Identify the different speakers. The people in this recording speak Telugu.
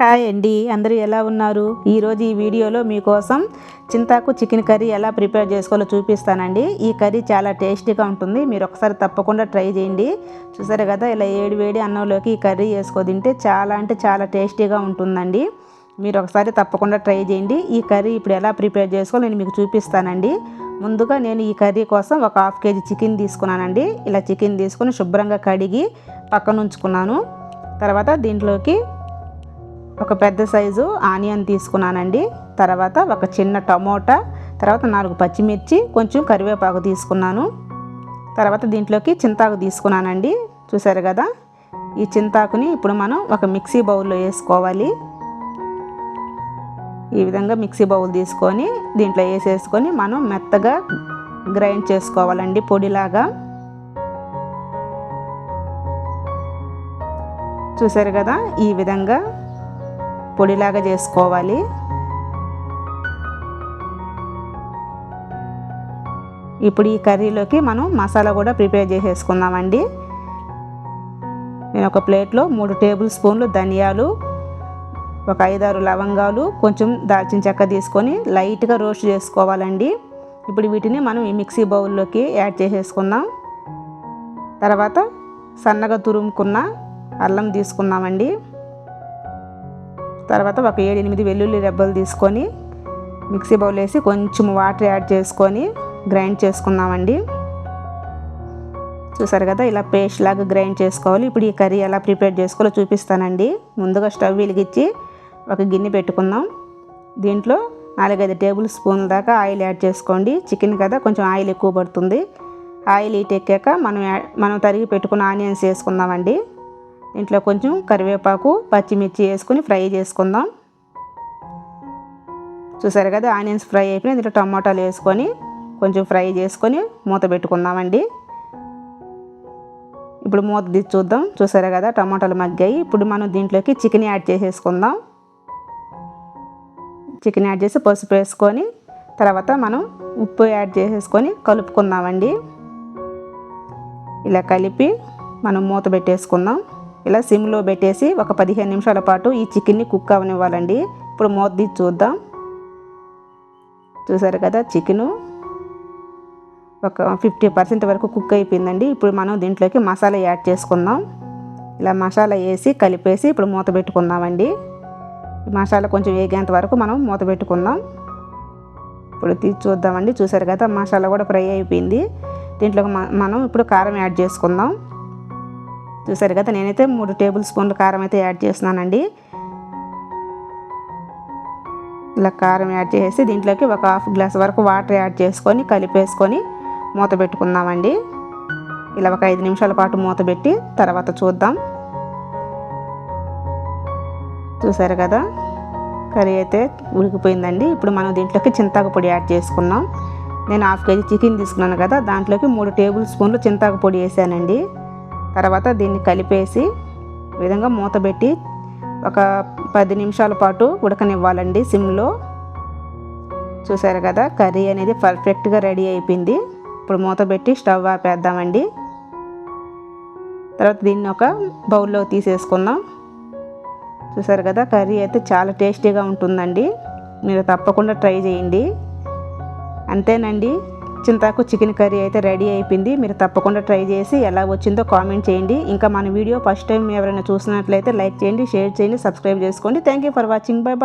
Speaker 1: హాయ్ అండి. అందరూ ఎలా ఉన్నారు? ఈరోజు ఈ వీడియోలో మీకోసం చింతాకు చికెన్ కర్రీ ఎలా ప్రిపేర్ చేసుకోవాలో చూపిస్తానండి. ఈ కర్రీ చాలా టేస్టీగా ఉంటుంది. మీరు ఒకసారి తప్పకుండా ట్రై చేయండి. చూసారు కదా ఇలా ఏడు వేడి అన్నంలోకి ఈ కర్రీ వేసుకో తింటే చాలా అంటే చాలా టేస్టీగా ఉంటుందండి. మీరు ఒకసారి తప్పకుండా ట్రై చేయండి. ఈ కర్రీ ఇప్పుడు ఎలా ప్రిపేర్ చేసుకోవాలో నేను మీకు చూపిస్తానండి. ముందుగా నేను ఈ కర్రీ కోసం ఒక హాఫ్ కేజీ చికెన్ తీసుకున్నానండి. ఇలా చికెన్ తీసుకుని శుభ్రంగా కడిగి పక్కన ఉంచుకున్నాను. తర్వాత దీంట్లోకి ఒక పెద్ద సైజు ఆనియన్ తీసుకున్నానండి. తర్వాత ఒక చిన్న టమోటా తర్వాత నాలుగు పచ్చిమిర్చి కొంచెం కరివేపాకు తీసుకున్నాను. తర్వాత దీంట్లోకి చింతాకు తీసుకున్నానండి. చూసారు కదా? ఈ చింతాకుని ఇప్పుడు మనం ఒక మిక్సీ బౌల్లో వేసుకోవాలి. ఈ విధంగా మిక్సీ బౌల్ తీసుకొని దీంట్లో వేసేసుకొని మనం మెత్తగా గ్రైండ్ చేసుకోవాలండి పొడిలాగా. చూసారు కదా? ఈ విధంగా పొడిలాగా చేసుకోవాలి. ఇప్పుడు ఈ కర్రీలోకి మనం మసాలా కూడా ప్రిపేర్ చేసేసుకుందామండి. నేను ఒక ప్లేట్లో మూడు టేబుల్ స్పూన్లు ధనియాలు ఒక ఐదారు లవంగాలు కొంచెం దాల్చిన చెక్క తీసుకొని లైట్గా రోస్ట్ చేసుకోవాలండి. ఇప్పుడు వీటిని మనం ఈ మిక్సీ బౌల్లోకి యాడ్ చేసేసుకుందాం. తర్వాత సన్నగా తురుముకున్న అల్లం తీసుకుందామండి. తర్వాత ఒక ఏడు ఎనిమిది వెల్లుల్లి రెబ్బలు తీసుకొని మిక్సీ బౌల్ వేసి కొంచెం వాటర్ యాడ్ చేసుకొని గ్రైండ్ చేసుకుందామండి. చూసారు కదా ఇలా పేస్ట్ లాగా గ్రైండ్ చేసుకోవాలి. ఇప్పుడు ఈ కర్రీ ఎలా ప్రిపేర్ చేసుకోవాలో చూపిస్తానండి. ముందుగా స్టవ్ వెలిగించి ఒక గిన్నె పెట్టుకుందాం. దీంట్లో నాలుగైదు టేబుల్ స్పూన్ల దాకా ఆయిల్ యాడ్ చేసుకోండి. చికెన్ కదా కొంచెం ఆయిల్ ఎక్కువ పడుతుంది. ఆయిల్ హీట్ ఎక్కాక మనం మనం తరిగి పెట్టుకున్న ఆనియన్స్ వేసుకుందామండి. దీంట్లో కొంచెం కరివేపాకు పచ్చిమిర్చి వేసుకొని ఫ్రై చేసుకుందాం. చూసారు కదా ఆనియన్స్ ఫ్రై అయిపోయినాయి. దీంట్లో టమాటాలు వేసుకొని కొంచెం ఫ్రై చేసుకొని మూత పెట్టుకుందామండి. ఇప్పుడు మూత తీసి చూద్దాం. చూసారా కదా టమాటాలు మగ్గాయి. ఇప్పుడు మనం దీంట్లోకి చికెన్ యాడ్ చేసేసుకుందాం. చికెన్ యాడ్ చేసి పసుపు వేసుకొని తర్వాత మనం ఉప్పు యాడ్ చేసేసుకొని కలుపుకుందామండి. ఇలా కలిపి మనం మూత పెట్టేసుకుందాం. ఇలా సిమ్లో పెట్టేసి ఒక పదిహేను నిమిషాల పాటు ఈ చికెన్ని కుక్ అవనివ్వాలండి. ఇప్పుడు మూత తీసి చూద్దాం. చూసారు కదా చికెను? ఒక ఫిఫ్టీ పర్సెంట్ వరకు కుక్ అయిపోయిందండి. ఇప్పుడు మనం దీంట్లోకి మసాలా యాడ్ చేసుకుందాం. ఇలా మసాలా వేసి కలిపేసి ఇప్పుడు మూత పెట్టుకుందామండి. మసాలా కొంచెం వేగేంత వరకు మనం మూత పెట్టుకుందాం. ఇప్పుడు తీసి చూద్దామండి. చూసారు కదా మసాలా కూడా ఫ్రై అయిపోయింది. దీంట్లో మనం ఇప్పుడు కారం యాడ్ చేసుకుందాం. చూసారు కదా నేనైతే మూడు టేబుల్ స్పూన్ల కారం అయితే యాడ్ చేస్తున్నానండి. ఇలా కారం యాడ్ చేసి దీంట్లోకి ఒక హాఫ్ గ్లాస్ వరకు వాటర్ యాడ్ చేసుకొని కలిపేసుకొని మూత పెట్టుకుందామండి. ఇలా ఒక ఐదు నిమిషాల పాటు మూత పెట్టి తర్వాత చూద్దాం. చూసారు కదా కర్రీ అయితే ఉడికిపోయిందండి. ఇప్పుడు మనం దీంట్లోకి చింతాకు పొడి యాడ్ చేసుకుందాం నేను హాఫ్ కేజీ చికెన్ తీసుకున్నాను కదా దాంట్లోకి మూడు టేబుల్ స్పూన్లు చింతాకు పొడి వేసానండి. తర్వాత దీన్ని కలిపేసి విధంగా మూత పెట్టి ఒక పది నిమిషాల పాటు ఉడకనివ్వాలండి సిమ్లో. చూసారు కదా కర్రీ అనేది పర్ఫెక్ట్గా రెడీ అయిపోయింది. ఇప్పుడు మూత పెట్టి స్టవ్ ఆపేద్దామండి. తర్వాత దీన్ని ఒక బౌల్లో తీసేసుకుందాం. చూసారు కదా కర్రీ అయితే చాలా టేస్టీగా ఉంటుందండి. మీరు తప్పకుండా ట్రై చేయండి. అంతేనండి. చింతాకు చికెన్ కర్రీ అయితే రెడీ అయిపోయింది. మీరు తప్పకుండా ట్రై చేసి ఎలా వచ్చిందో కామెంట్ చేయండి. ఇంకా మన వీడియో ఫస్ట్ టైం ఎవరైనా చూసినట్లయితే లైక్ చేయండి షేర్ చేయండి సబ్స్క్రైబ్ చేసుకోండి. Thank you for watching bye bye